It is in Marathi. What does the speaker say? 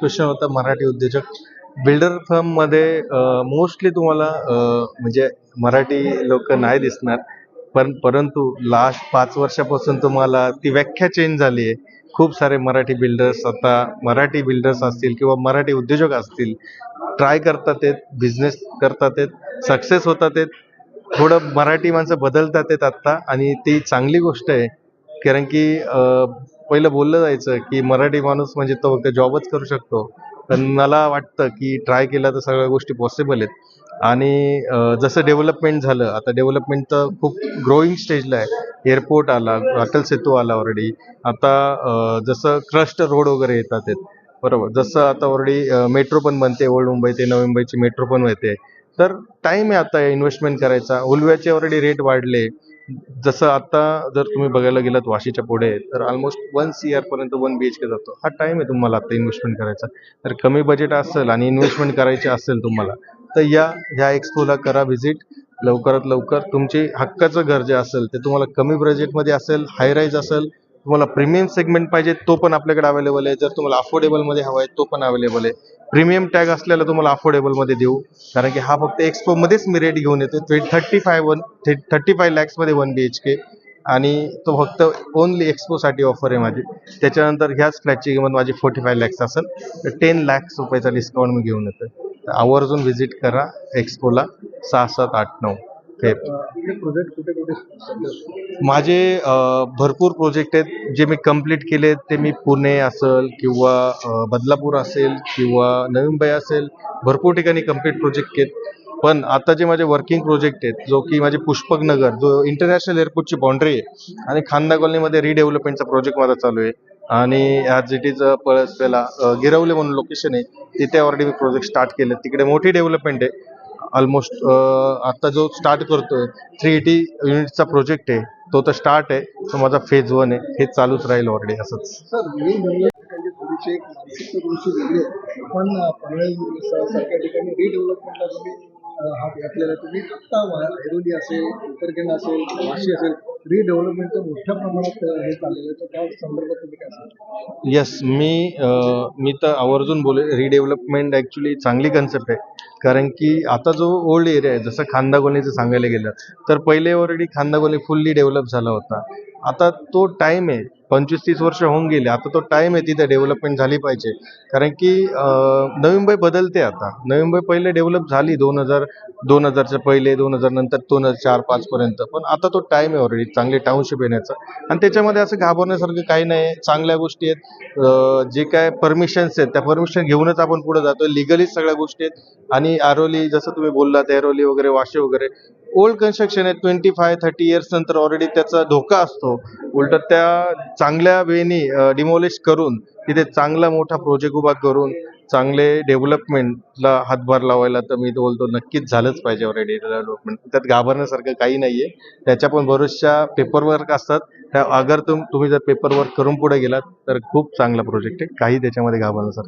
क्वेश्चन होता मराठी उद्योजक. बिल्डर फर्ममध्ये मोस्टली तुम्हाला म्हणजे मराठी लोक नाही दिसणार. पण परंतु लास्ट पाच वर्षापासून तुम्हाला ती व्याख्या चेंज झाली आहे. खूप सारे मराठी बिल्डर्स आता मराठी बिल्डर्स असतील किंवा मराठी उद्योजक असतील ट्राय करतात आहेत बिझनेस करतात आहेत सक्सेस होतात आहेत. थोडं मराठी माणसं बदलतात आहेत आत्ता आणि ती चांगली गोष्ट आहे. कारण की पहिलं बोललं जायचं की मराठी माणूस म्हणजे तो फक्त जॉबच करू शकतो. पण मला वाटतं की ट्राय केला तर सगळ्या गोष्टी पॉसिबल आहेत. आणि जसं डेव्हलपमेंट झालं आता डेव्हलपमेंट तर खूप ग्रोईंग स्टेजला आहे. एअरपोर्ट आला अटल सेतू आला ऑलरेडी आता जसं क्रस्ट रोड वगैरे येतात आहेत. बरोबर. जसं आता ऑलरेडी मेट्रो पण बनते ओल्ड मुंबई ते नवी मुंबईची मेट्रो पण येते तर टाईम आहे आता इन्व्हेस्टमेंट करायचा. उलव्याचे ऑलरेडी रेट वाढले. जसं आता जर तुम्ही बघायला गेलात वाशीच्या पुढे तर ऑलमोस्ट वन सी आर पर्यंत वन बी एच के जातो. हा टाइम आहे तुम्हाला आता इन्व्हेस्टमेंट करायचा. तर कमी बजेट असेल आणि इन्व्हेस्टमेंट करायची असेल तुम्हाला तर या ह्या एक्सपोला करा व्हिजिट लवकरात लवकर तुमची हक्काचं घर जे असेल ते तुम्हाला कमी बजेटमध्ये असेल हाय राईज असेल तुम्हाला प्रीमियम सेगमेंट पाहिजे तो पण आपल्याकडे अवेलेबल आहे. जर तुम्हाला अफोर्डेबलमध्ये हवा आहे तो पण अवेलेबल आहे. प्रीमियम टॅग असलेला तुम्हाला अफोर्डेबलमध्ये देऊ. कारण की हा फक्त एक्सपोमध्येच मी रेट घेऊन येतो thirty five one thirty five लॅक्समध्ये one B H K आणि तो फक्त ओनली एक्सपोसाठी ऑफर आहे माझी. त्याच्यानंतर ह्याच फ्लॅटची किंमत माझी फोर्टी फाय लॅक्स असेल. तर टेन लॅक्स रुपयाचा डिस्काउंट मी घेऊन येतो तर आवर्जून व्हिजिट करा एक्सपोला सहा सात आठ नऊ. माझे भरपूर प्रोजेक्ट आहेत. जे मी कंप्लीट केले ते मी पुणे असेल किंवा बदलापूर असेल किंवा नवी मुंबई असेल भरपूर ठिकाणी कंप्लीट प्रोजेक्ट आहेत पण आता जे माझे वर्किंग प्रोजेक्ट आहेत जो की माझे पुष्पक नगर जो इंटरनॅशनल एअरपोर्टची बाउंड्री आहे आणि खांदा कॉलनीमध्ये रिडेव्हलपमेंटचा प्रोजेक्ट माझा चालू आहे. आणि ॲज इट इज पळसपेला गिरवले म्हणून लोकेशन आहे तिथे ऑलरेडी मी प्रोजेक्ट स्टार्ट केले तिकडे मोठी डेव्हलपमेंट आहे. ऑलमोस्ट आता जो स्टार्ट करतोय थ्री एटी युनिटचा प्रोजेक्ट आहे तो तर स्टार्ट आहे तो माझा फेज वन आहे हे चालूच राहील ऑलरेडी असंच. पण पनवेल तुम्ही हात घातलेला तुम्ही आत्ता ऐरोली असेल उतरकेन असेल वाशी असेल रिडेव्हलपमेंटचं मोठ्या प्रमाणात हे चाललेलं आहे. तर त्या संदर्भात तुम्ही काय सांगाल येस मी मी तर आवर्जून बोले रिडेव्हलपमेंट ॲक्च्युली चांगली कन्सेप्ट आहे. कारण की आता जो ओल्ड एरिया आहे जसं खांदागोलीचं सांगायला गेलं तर पहिले ऑलरेडी खांदागोली फुल्ली डेव्हलप झाला होता. आता तो टाईम आहे. पंचवीस तीस वर्ष होऊन गेले. आता तो टाईम आहे तिथे डेव्हलपमेंट झाली पाहिजे. कारण की नवीनबाई नवी मुंबई बदलते आता. नवी मुंबई पहिले डेव्हलप झाली दोन हजार दोन हजारच्या पहिले दोन हजार नंतर दोन हजार चार पाच पर्यंत. पण आता तो टाईम आहे ऑलरेडी चांगली टाउनशिप येण्याचा. आणि त्याच्यामध्ये असं घाबरण्यासारखं काही नाही. आहे चांगल्या गोष्टी आहेत. जे काय परमिशन्स आहेत त्या परमिशन घेऊनच आपण पुढे जातो लिगली सगळ्या गोष्टी आहेत. आणि आरोली जसं तुम्ही बोललात ऐरोली वगैरे वाशी वगैरे ओल्ड कन्स्ट्रक्शन आहे ट्वेंटी फाय थर्टी इयर्स नंतर ऑलरेडी त्याचा धोका असतो. उलट त्या चांगल्या वेनी डिमोलिश करून तिथे चांगला मोठा प्रोजेक्ट उभा करून चांगले डेव्हलपमेंटला हातभार लावायला तर मी बोलतो नक्कीच झालंच पाहिजे ऑलरेडी डेव्हलपमेंट त्यात घाबरण्यासारखं काही नाही आहे त्याच्या पण बऱ्याचशा पेपरवर्क असतात. त्या अगर तुम तुम्ही जर पेपरवर्क करून पुढे गेलात तर खूप चांगला प्रोजेक्ट आहे. काही त्याच्यामध्ये घाबरण्यासारखं